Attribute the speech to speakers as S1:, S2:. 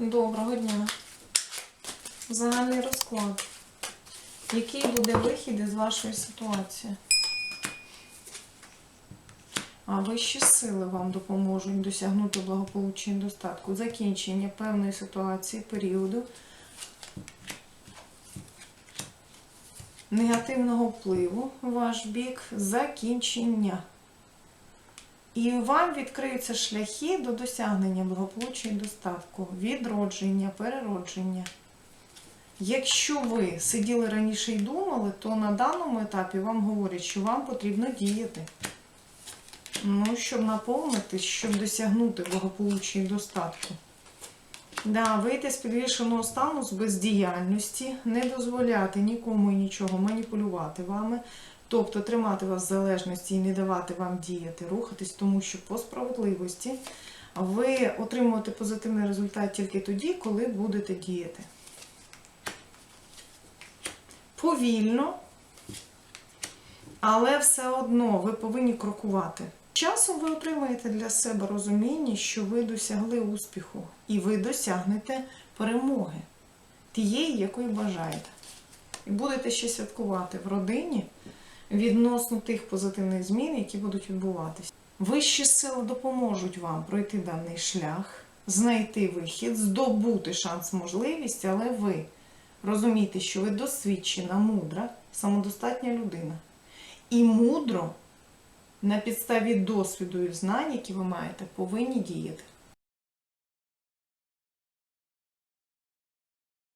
S1: Доброго дня. Загальний розклад. Який буде вихід із вашої ситуації? А вищі сили вам допоможуть досягнути благополуччя і достатку. Закінчення певної ситуації, періоду негативного впливу ваш бік, закінчення. І вам відкриються шляхи до досягнення благополуччя і достатку, відродження, переродження. Якщо ви сиділи раніше і думали, то на даному етапі вам говорять, що вам потрібно діяти. Ну, щоб наповнитись, щоб досягнути благополуччя і достатку. Да, вийти з підвішеного стану з бездіяльності, не дозволяти нікому і нічого маніпулювати вами, тобто тримати вас в залежності і не давати вам діяти, рухатись, тому що по справедливості ви отримуєте позитивний результат тільки тоді, коли будете діяти. Повільно, але все одно ви повинні крокувати. Часом ви отримаєте для себе розуміння, що ви досягли успіху, і ви досягнете перемоги, тієї, якої бажаєте. І будете ще святкувати в родині відносно тих позитивних змін, які будуть відбуватися. Вищі сили допоможуть вам пройти даний шлях, знайти вихід, здобути шанс, можливість, але ви розумієте, що ви досвідчена, мудра, самодостатня людина. І мудро на підставі досвіду і знань, які ви маєте, повинні діяти.